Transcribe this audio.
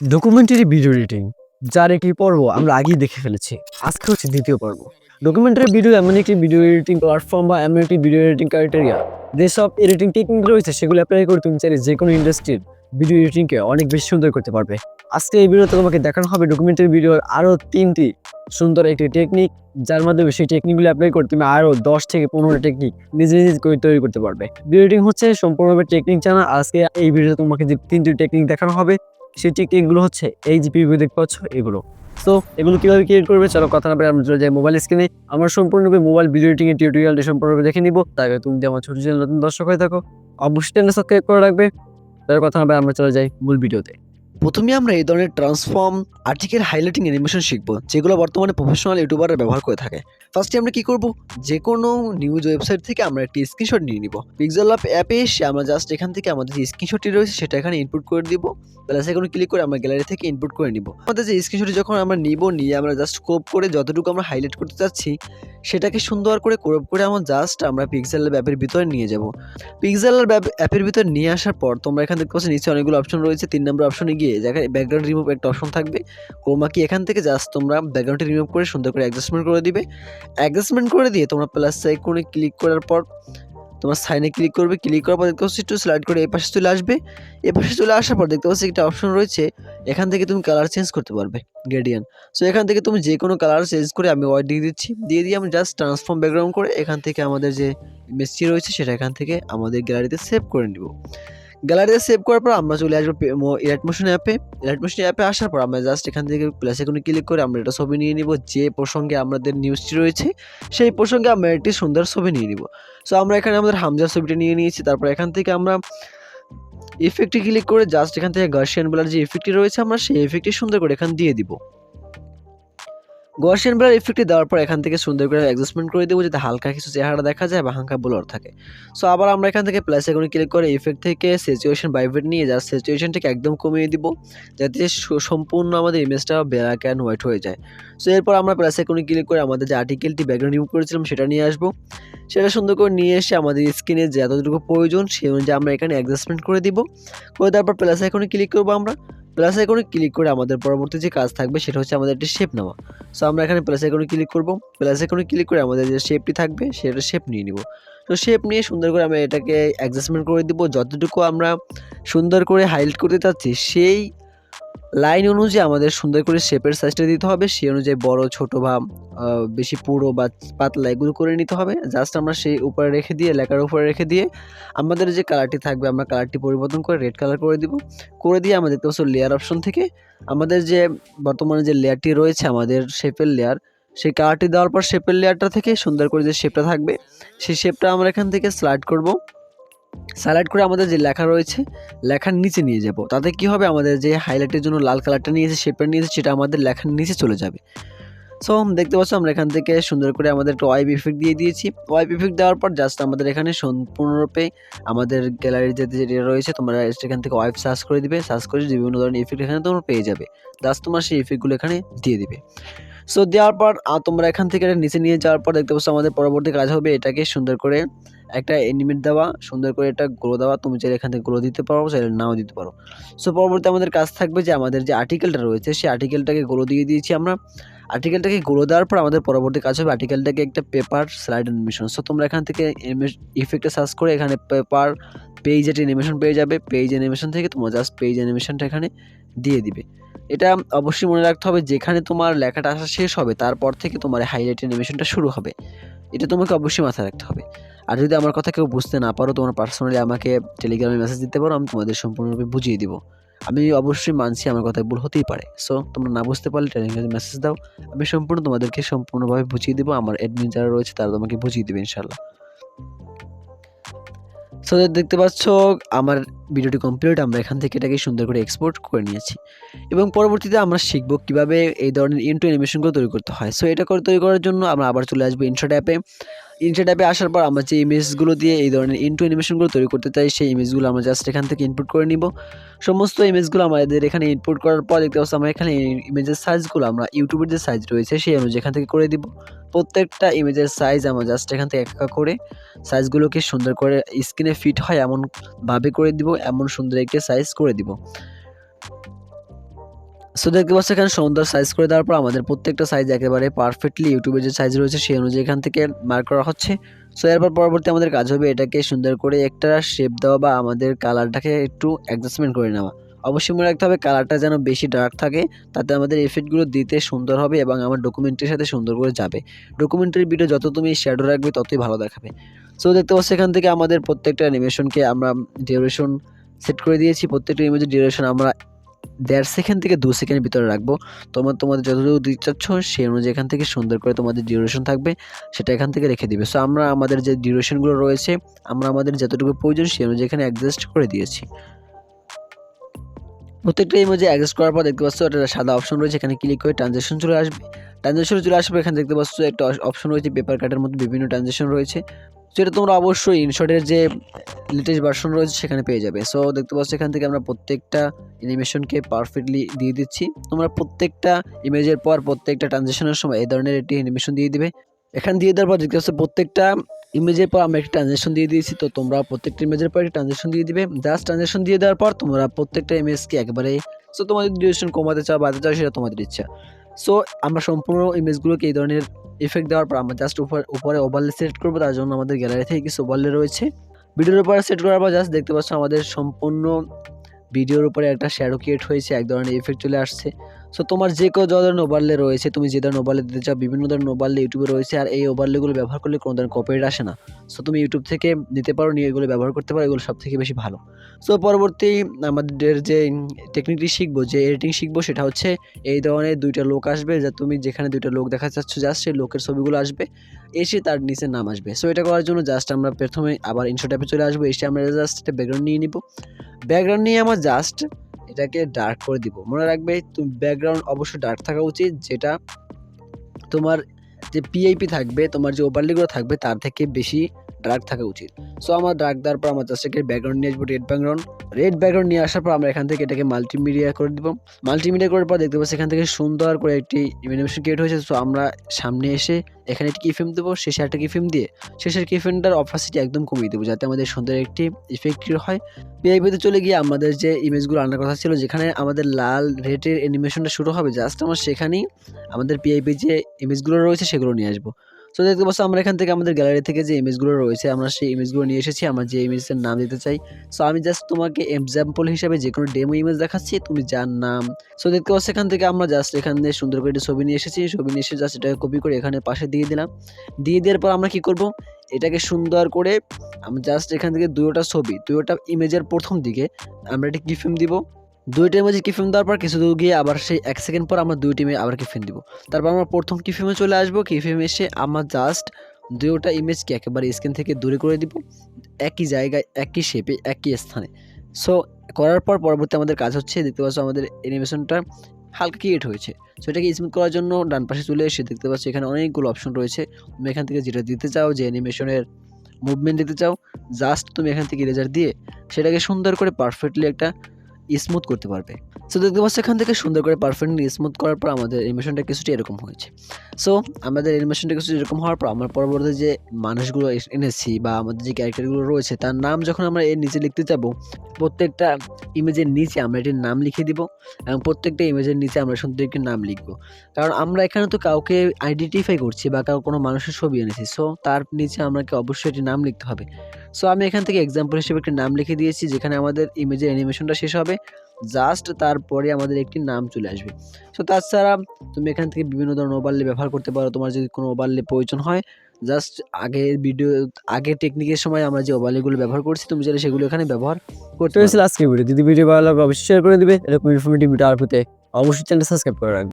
Documentary video editing যার একটি পর্ব আমরা আগেই দেখে ফেলেছি। আজকে হচ্ছে দ্বিতীয় পর্ব। ডকুমেন্টারি ভিডিও এমন একটি ভিডিও এডিটিং প্ল্যাটফর্ম বা এমন একটি ভিডিও এডিটিং ক্রাইটেরিয়া যেসব এডিটিং টেকনিক রয়েছে, সেগুলো অ্যাপ্লাই করে তুমি চাইলে যে কোনো ইন্ডাস্ট্রির ভিডিও এডিটিংকে অনেক বেশি সুন্দর করতে পারবে। আজকে এই ভিডিওতে তোমাকে দেখানো হবে ডকুমেন্টারি ভিডিওর আরও তিনটি সুন্দর একটি টেকনিক যার মাধ্যমে সেই টেকনিকগুলো অ্যাপ্লাই করে তুমি আরও দশ থেকে পনেরো টেকনিক নিজে নিজে করে তৈরি করতে পারবে। ভিডিও এডিটিং হচ্ছে সম্পূর্ণভাবে টেকনিক জানা আজকে এই ভিডিওতে তোমাকে যে তিনটি টেকনিক দেখানো হবে সেই এগুলো হচ্ছে? এই যে পিভিউ দেখতে পাচ্ছ, এগুলো। তো এগুলো কীভাবে ক্রিয়েট করবে? চলো কথা না পারে আমরা চলে যাই মোবাইল স্ক্রিনে আমার সম্পূর্ণরূপে মোবাইল ভিডিও এডিটিং এর টিউটোরিয়ালটি সম্পূর্ণরূপে দেখে নিব। তাই তুমি যদি আমার ছোটো চ্যানেল নতুন দর্শক হয়ে থাকো, অবশ্যই চ্যানেল সাবস্ক্রাইব করে রাখবে। তার কথা না পারে আমরা চলে যাই মূল ভিডিওতে প্রথমে আমরা এই ধরনের ট্রান্সফর্ম আর্টিকেল হাইলাইটিং অ্যানিমেশন শিখব, যেগুলো বর্তমানে প্রফেশনাল ইউটিউবাররা ব্যবহার করে থাকে। ফার্স্টে আমরা কি করব? যে কোনো নিউজ ওয়েবসাইট থেকে আমরা একটি স্ক্রিনশট নিয়ে নিব। পিক্সেল অ্যাপ অ্যাপে এসে আমরা জাস্ট এখান থেকে আমাদের যে স্ক্রিনশটটি রয়েছে, সেটা এখানে ইনপুট করে দিব। প্লাস এখানে ক্লিক করে আমরা গ্যালারি থেকে ইনপুট করে নিব। আমাদের যে স্ক্রিনশটটি যখন আমরা নিব, নিয়ে আমরা জাস্ট ক্রপ করে যতটুকু আমরা হাইলাইট করতে চাচ্ছি, সেটাকে সুন্দর করে ক্রপ করে আমরা জাস্ট আমরা পিক্সেল অ্যাপের ভিতরে নিয়ে যাব। পিক্সেল অ্যাপের ভিতরে নিয়ে আসার পর তোমরা এখান থেকে নিচে অনেকগুলো অপশন রয়েছে। তিন নম্বর অপশনে গিয়ে যেখানে ব্যাকগ্রাউন্ড রিমুভ একটা অপশন থাকবে। ক্রোমা কি এখান থেকে জাস্ট তোমরা ব্যাকগ্রাউন্ডটি রিমুভ করে সুন্দর করে অ্যাডজাস্টমেন্ট করে দিবে। অ্যাডজাস্টমেন্ট করে দিয়ে তোমরা প্লাস আইকনে ক্লিক করার পর তোমার সাইনে ক্লিক করবে। ক্লিক করার পর দেখতে পাচ্ছি একটু স্লাইড করে এই পাশে চলে আসবে। এ পাশে চলে আসার পর দেখতে পাচ্ছি একটা অপশন রয়েছে। এখান থেকে তুমি কালার চেঞ্জ করতে পারবে গ্রেডিয়ান সো এখান থেকে তুমি যে কোনো কালার চেঞ্জ করে আমি হোয়াইট দিয়ে দিচ্ছি। দিয়ে দিয়ে আমি জাস্ট ট্রান্সফর্ম ব্যাকগ্রাউন্ড করে এখান থেকে আমাদের যে ইমেজটি রয়েছে সেটা এখান থেকে আমাদের গ্যালারিতে সেভ করে নিব। গ্যালারিতে সেভ করার পর আমরা চলে আসব ইলাইট মোশন অ্যাপে ইলাইট মোশন অ্যাপে আসার পর আমরা জাস্ট এখান থেকে প্লাস এখানে ক্লিক করে আমরা এটা ছবি নিয়ে নিব, যে প্রসঙ্গে আমাদের নিউজটি রয়েছে, সেই প্রসঙ্গে আমরা একটি সুন্দর ছবি নিয়ে নিব। সো আমরা এখানে আমাদের হামজার ছবিটা নিয়ে নিয়েছি, তারপর এখান থেকে আমরা ইফেক্টে ক্লিক করে জাস্ট এখান থেকে গার্সিয়ান বলার যে ইফেক্টটি রয়েছে, আমরা সেই ইফেক্টটি সুন্দর করে এখান দিয়ে দিব। গোয়াশিয়ান ব্লার ইফেক্টটি দেওয়ার পর এখান থেকে সুন্দর করে অ্যাডজাস্টমেন্ট করে দেবো, যাতে হালকা কিছু চেহারা দেখা যায় বা হালকা ব্লার থাকে। সো আবার আমরা এখান থেকে প্লাস ক্লিক করে ইফেক্ট থেকে সিচুয়েশন বাইভেট নিয়ে যা সিচুয়েশনটাকে একদম কমিয়ে দিব, যাতে সম্পূর্ণ আমাদের ইমেজটা ব্ল্যাক অ্যান্ড হোয়াইট হয়ে যায়। সো এরপর আমরা প্লাস ক্লিক করে আমাদের যে আর্টিকেলটি ব্যাকগ্রাউন্ড রিমুভ করেছিলাম সেটা নিয়ে আসব। সেটা সুন্দর করে নিয়ে এসে আমাদের স্ক্রিনে যে এতটুকু প্রয়োজন, সেই অনুযায়ী আমরা এখানে অ্যাডজাস্টমেন্ট করে দিব। করে তারপর প্লাস এখানে ক্লিক করব আমরা। প্লাস আইকনে ক্লিক করে আমাদের পরবর্তী যে কাজ থাকবে সেটা হচ্ছে আমাদের একটি শেপ নেওয়া। সো আমরা এখানে প্লাস আইকনে ক্লিক করব। প্লাস আইকনে ক্লিক করে আমাদের যে শেপটি থাকবে সেটা শেপ নিয়ে নিব। তো শেপ নিয়ে সুন্দর করে আমরা এটাকে অ্যাডজাস্টমেন্ট করে দিব। যতটুকু আমরা সুন্দর করে হাইলাইট করতে চাচ্ছি, সেই লাইন অনুযায়ী আমাদের সুন্দর করে শেপের সাইজটা দিতে হবে। সেই অনুযায়ী বড়, ছোট বা বেশি পুরো বা পাতলা এগুলো করে নিতে হবে। জাস্ট আমরা সেই উপরে রেখে দিয়ে, লেখার উপরে রেখে দিয়ে আমাদের যে কালারটি থাকবে, আমরা কালারটি পরিবর্তন করে রেড কালার করে দিব। করে দিয়ে আমাদের দেখতে পাচ্ছ লেয়ার অপশন থেকে আমাদের যে বর্তমানে যে লেয়ারটি রয়েছে, আমাদের শেপের লেয়ার সেই কালারটি দেওয়ার পর শেপের লেয়ারটা থেকে সুন্দর করে যে শেপটা থাকবে, সেই শেপটা আমরা এখান থেকে স্লাইড করব। স্লাইড করে আমাদের যে লেখা রয়েছে, লেখার নিচে নিয়ে যাব। তাতে কি হবে? আমাদের যে হাইলাইটের জন্য লাল কালারটা নিয়েছে শেপটা নিয়েছে, সেটা আমাদের লেখার নিচে চলে যাবে। সো দেখতে পাচ্ছ আমরা এখান থেকে সুন্দর করে আমাদের একটা ওয়াইপ ইফেক্ট দিয়ে দিয়েছি। ওয়াইপ ইফেক্ট দেওয়ার পর জাস্ট আমাদের এখানে সম্পূর্ণরূপে আমাদের গ্যালারির যে যেটা রয়েছে, তোমরা এখান থেকে ওয়াইপ সার্চ করে দিবে। সার্চ করে বিভিন্ন ধরনের ইফেক্ট এখানে তোমরা পেয়ে যাবে। জাস্ট তোমার সেই ইফেক্টগুলো এখানে দিয়ে দিবে। সো দেওয়ার পর তোমরা এখান থেকে এটা নিচে নিয়ে যাওয়ার পর দেখতে পাচ্ছ আমাদের পরবর্তী কাজ হবে এটাকে সুন্দর করে একটা এনিমেট দেওয়া, সুন্দর করে একটা গ্রো দেওয়া, তুমি চাইলে এখান থেকে গ্লো দিতে পারো, চাইলে নাও দিতে পারো। সো পরবর্তী আমাদের কাজ থাকবে যে আমাদের যে আর্টিকেলটা রয়েছে, সেই আর্টিকেলটাকে গ্লো দিয়ে দিয়েছি আমরা। আর্টিকেলটাকে গ্লো দেওয়ার পর আমাদের পরবর্তী কাজ হবে আর্টিকেলটাকে একটা পেপার স্লাইড অ্যানিমেশন সো তোমরা এখান থেকে ইফেক্টে সার্চ করে এখানে পেপার পেজ একটা অ্যানিমেশন পেয়ে যাবে। পেজ অ্যানিমেশন থেকে তোমরা জাস্ট পেজ অ্যানিমেশনটা এখানে দিয়ে দিবে। এটা অবশ্যই মনে রাখতে হবে, যেখানে তোমার লেখাটা আসা শেষ হবে, তারপর থেকে তোমার হাইলাইট অ্যানিমেশনটা শুরু হবে। এটা তোমাকে অবশ্যই মাথায় রাখতে হবে। আর যদি আমার কথা কেউ বুঝতে না পারো, তোমার পার্সোনালি আমাকে টেলিগ্রামে মেসেজ দিতে পারো, আমি তোমাদের সম্পূর্ণরূপে বুঝিয়ে দিব। আমি অবশ্যই মানছি আমার কথায় ভুল হতেই পারে। সো তোমরা না বুঝতে পারলে টেলিগ্রামে মেসেজ দাও। আমি সম্পূর্ণ তোমাদেরকে সম্পূর্ণভাবে বুঝিয়ে দেবো। আমার অ্যাডমিন যারা রয়েছে, তারা তোমাকে বুঝিয়ে দেবে ইনশাল্লাহ সো দেখতে পাচ্ছ, আমার ভিডিওটি কমপ্লিট আমরা এখান থেকে এটাকে সুন্দর করে এক্সপোর্ট করে নিয়েছি। এবং পরবর্তীতে আমরা শিখব কীভাবে এই ধরনের ইন্টু অ্যানিমেশনগুলো তৈরি করতে হয়। সো এটা করে তৈরি করার জন্য আমরা আবার চলে আসব ইনশট অ্যাপে ইনশট অ্যাপে আসার পর আমরা যে ইমেজগুলো দিয়ে এই ধরনের ইন্টু অ্যানিমেশনগুলো তৈরি করতে চাই, সেই ইমেজগুলো আমরা জাস্ট এখান থেকে ইনপুট করে নিব। সমস্ত ইমেজগুলো আমাদের এখানে ইনপুট করার পর দেখতে পাচ্ছি আমরা এখানে ইমেজের সাইজগুলো আমরা ইউটিউবের যে সাইজ রয়েছে, সেই অনুযায়ী এখান থেকে করে দিব। প্রত্যেকটা ইমেজের সাইজ আমরা জাস্ট এখান থেকে এক এক করে সাইজগুলোকে সুন্দর করে স্ক্রিনে ফিট হয়, এমনভাবে করে দিব এমন সুন্দর একটি সাইজ করে দিব। সো দেখতে পাচ্ছ এখানে সুন্দর সাইজ করে দেওয়ার পর আমাদের প্রত্যেকটা সাইজ একেবারে পারফেক্টলি ইউটিউবে যে সাইজ রয়েছে, সেই অনুযায়ী এখান থেকে মার্ক করা হচ্ছে। সো এরপর পরবর্তী আমাদের কাজ হবে এটাকে সুন্দর করে একটা শেপ দেওয়া বা আমাদের কালারটাকে একটু অ্যাডজাস্টমেন্ট করে নেওয়া। অবশ্যই মনে রাখতে হবে কালারটা যেন বেশি ডার্ক থাকে, তাতে আমাদের এফেক্টগুলো দিতে সুন্দর হবে এবং আমার ডকুমেন্টের সাথে সুন্দর করে যাবে। ডকুমেন্টারি ভিডিও যত তুমি শ্যাডো রাখবে, ততই ভালো দেখাবে। সো দেখতে পাচ্ছ এখান থেকে আমাদের প্রত্যেকটা অ্যানিমেশনকে আমরা ডিউরেশন সেট করে দিয়েছি। প্রত্যেকটা ইমেজের ডিউরেশন আমরা দেড় সেকেন্ড থেকে দু সেকেন্ডের ভিতরে রাখব। তোমার, তোমাদের যতটুকু দিতে চাচ্ছ সেই অনুযায়ী এখান থেকে সুন্দর করে তোমাদের ডিউরেশন থাকবে, সেটা এখান থেকে রেখে দিবে। সো আমরা আমাদের যে ডিউরেশনগুলো রয়েছে, আমরা আমাদের যতটুকু প্রয়োজন, সেই অনুযায়ী এখানে অ্যাডজাস্ট করে দিয়েছি। প্রত্যেকটা ইমেজে অ্যাডজাস্ট করার পর দেখতে পাচ্ছ একটা সাদা অপশন রয়েছে, এখানে ক্লিক করে ট্রানজেকশন চলে আসবে। ট্রানজেকশন চলে আসবে এখানে দেখতে পাচ্ছ একটা অপশন রয়েছে পেপার কাটের মধ্যে বিভিন্ন ট্রানজেকশন রয়েছে। সেটা তোমরা অবশ্যই ইনশটের যে লেটেস্ট ভার্সন রয়েছে, সেখানে পেয়ে যাবে। সো দেখতে পাচ্ছ এখান থেকে আমরা প্রত্যেকটা অ্যানিমেশনকে পারফেক্টলি দিয়ে দিচ্ছি। তোমরা প্রত্যেকটা ইমেজের পর প্রত্যেকটা ট্রানজেকশনের সময় এই ধরনের একটি অ্যানিমেশন দিয়ে দিবে। এখানে দিয়ে দেওয়ার পর দেখতে পাচ্ছ প্রত্যেকটা ইমেজের পর আমরা একটি ট্রানজেকশন দিয়ে দিয়েছি, তো তোমরা প্রত্যেকটা ইমেজের পর একটি ট্রানজেকশন দিয়ে দিবে। জাস্ট ট্রানজেকশন দিয়ে দেওয়ার পর তোমরা প্রত্যেকটা ইমেজকে একবারে সো তোমাদের ডিউরেশন কমাতে চাও, বাড়াতে চাও, সেটা তোমাদের ইচ্ছা। সো আমরা সম্পূর্ণ ইমেজগুলোকে এই ধরনের ইফেক্ট দেওয়ার পর আমরা জাস্ট উপর, উপরে ওভারলে সেট করব, তার জন্য আমাদের গ্যালারি থেকে কিছু ওভারলে রয়েছে। ভিডিওর উপরে সেট করার পর জাস্ট দেখতে পাচ্ছ আমাদের সম্পূর্ণ ভিডিওর উপরে একটা শ্যাডো ক্রিয়েট হয়েছে, এক ধরনের ইফেক্ট চলে আসছে। সো তোমার যে কেউ যত ধরনের ওভারলে রয়েছে, তুমি যে ধরনের ওভারলে দিতে চাও, বিভিন্ন ধরনের ওভারলে ইউটিউবে রয়েছে, আর এই ওভারলেগুলো ব্যবহার করলে কোনো ধরনের কপিরাইট আসে না। সো তুমি ইউটিউব থেকে নিতে পারো, নিয়ে এগুলো ব্যবহার করতে পারো, এগুলো সব থেকে বেশি ভালো। সো পরবর্তী আমাদের যে টেকনিকটি শিখব, যে এডিটিং শিখব, সেটা হচ্ছে এই ধরনের দুইটা লোক আসবে, যা তুমি যেখানে দুইটা লোক দেখা যাচ্ছ জাস্ট সেই লোকের ছবিগুলো আসবে, এসে তার নিচে নাম আসবে। সো এটা করার জন্য জাস্ট আমরা প্রথমে আবার ইনশো চলে আসব, এসে আমরা জাস্ট একটা ব্যাকগ্রাউন্ড নিয়ে নিব। ব্যাকগ্রাউন্ড নিয়ে আমার জাস্ট এটাকে ডার্ক করে দিব। মনে রাখবে তুমি ব্যাকগ্রাউন্ড অবশ্যই ডার্ক থাকা উচিত, যেটা তোমার যে পিআইপি থাকবে, তোমার যে ওভারলিগুলো থাকবে, তার থেকে বেশি ডার্ক থাকা উচিত। সো আমার ড্রাগ দেওয়ার পর আমার জাস্ট এখানে ব্যাকগ্রাউন্ড নিয়ে আসব রেড ব্যাকগ্রাউন্ড রেড ব্যাকগ্রাউন্ড নিয়ে আসার পর আমরা এখান থেকে এটাকে মাল্টিমিডিয়া করে দেবো। মাল্টিমিডিয়া করার পর দেখতে পাচ্ছি এখান থেকে সুন্দর করে একটি অ্যানিমেশন ক্রিয়েট হয়েছে। সো আমরা সামনে এসে এখানে একটি কি ফিল্ম দেবো, শেষে একটা কিফিম দিয়ে। শেষের কি ফিল্মটার অপাসিটি একদম কমিয়ে দেবো, যাতে আমাদের সুন্দর একটি ইফেক্ট হয়। পিআইপিতে চলে গিয়ে আমাদের যে ইমেজগুলো আনার কথা ছিল, যেখানে আমাদের লাল রেটের অ্যানিমেশনটা শুরু হবে জাস্ট আমার সেখানেই আমাদের পিআইপি যে ইমেজগুলো রয়েছে, সেগুলো নিয়ে আসব। সো দেখতে পাচ্ছ, আমরা এখান থেকে আমাদের গ্যালারি থেকে যে ইমেজগুলো রয়েছে, আমরা সেই ইমেজগুলো নিয়ে এসেছি, আমরা যে ইমেজের নাম দিতে চাই। সো আমি জাস্ট তোমাকে এক্সাম্পল হিসাবে যে কোনো ডেমো ইমেজ দেখাচ্ছি, তুমি যার নাম। সো দেখতে পাচ্ছ, এখান থেকে আমরা জাস্ট এখানে সুন্দর করে ছবি নিয়ে এসেছি। ছবি নিয়ে এসে জাস্ট এটাকে কপি করে এখানে পাশে দিয়ে দিলাম। দিয়ে দেওয়ার পর আমরা কি করব? এটাকে সুন্দর করে আমি জাস্ট এখান থেকে দুটোটা ছবি দুটোটা ইমেজের প্রথম দিকে আমরা একটা কিফিম দিব। দুইটা ইমেজে কিফিম দেওয়ার পর কিছু দূর গিয়ে আবার সেই এক সেকেন্ড পর আমরা দুই টিমে আবার কিফিম দিব। তারপর আমরা প্রথম কিফিমে চলে আসব। কিফিম এসে আমরা জাস্ট দুটোটা ইমেজকে একেবারে স্ক্রিন থেকে দূরে করে দিব। একই জায়গায়, একই শেপে একই স্থানে। সো করার পর পরবর্তী আমাদের কাজ হচ্ছে, দেখতে পাচ্ছ আমাদের অ্যানিমেশনটা হালকা ক্রিয়েট হয়েছে। সো এটাকে স্মুথ করার জন্য ডান পাশে চলে এসে দেখতে পাচ্ছ এখানে অনেকগুলো অপশন রয়েছে। তুমি এখান থেকে যেটা দিতে চাও, যে অ্যানিমেশনের মুভমেন্ট দিতে চাও জাস্ট তুমি এখান থেকে ইরেজার দিয়ে সেটাকে সুন্দর করে পারফেক্টলি একটা স্মুথ করতে পারবে। সো দেখতে পাচ্ছ এখান থেকে সুন্দর করে পারফেক্টলি স্মুথ করার পর আমাদের অ্যানিমেশনটা কিছুটা এরকম হয়েছে। সো আমাদের অ্যানিমেশনটা কিছু এরকম হওয়ার পর আমরা পরবর্তী যে মানুষগুলো এনেছি বা আমাদের যে ক্যারেক্টারগুলো রয়েছে, তার নাম যখন আমরা এর নিচে লিখতে যাব, প্রত্যেকটা ইমেজের নিচে আমরা এটির নাম লিখে দিব এবং প্রত্যেকটা ইমেজের নিচে আমরা সুন্দর একটি নাম লিখব। কারণ আমরা এখানে তো কাউকে আইডেন্টিফাই করছি বা কাউ, কোনো মানুষের ছবি এনেছি সো তার নিচে আমাকে অবশ্যই একটি নাম লিখতে হবে। সো আমি এখান থেকে এক্সাম্পল হিসেবে একটি নাম লিখে দিয়েছি, যেখানে আমাদের ইমেজের অ্যানিমেশনটা শেষ হবে। জাস্ট তারপরে আমাদের একটি নাম চলে আসবে। সো তাছাড়া তুমি এখান থেকে বিভিন্ন ধরনের ওভারলে ব্যবহার করতে পারো। তোমার যদি কোনো ওভারলে প্রয়োজন হয় জাস্ট আগের ভিডিও আগের টেকনিকের সময় আমরা যে ওভারলেগুলো ব্যবহার করছি তুমি চাইলে সেগুলো এখানে ব্যবহার করতে পারছি হয়েছিল আজকে ভিডিও যদি ভিডিও ভালো লাগে অবশ্যই শেয়ার করে দিবে। এরকম ইনফরমেটিভ ভিডিও আর পেতে অবশ্যই চ্যানেল সাবস্ক্রাইব করে রাখবে।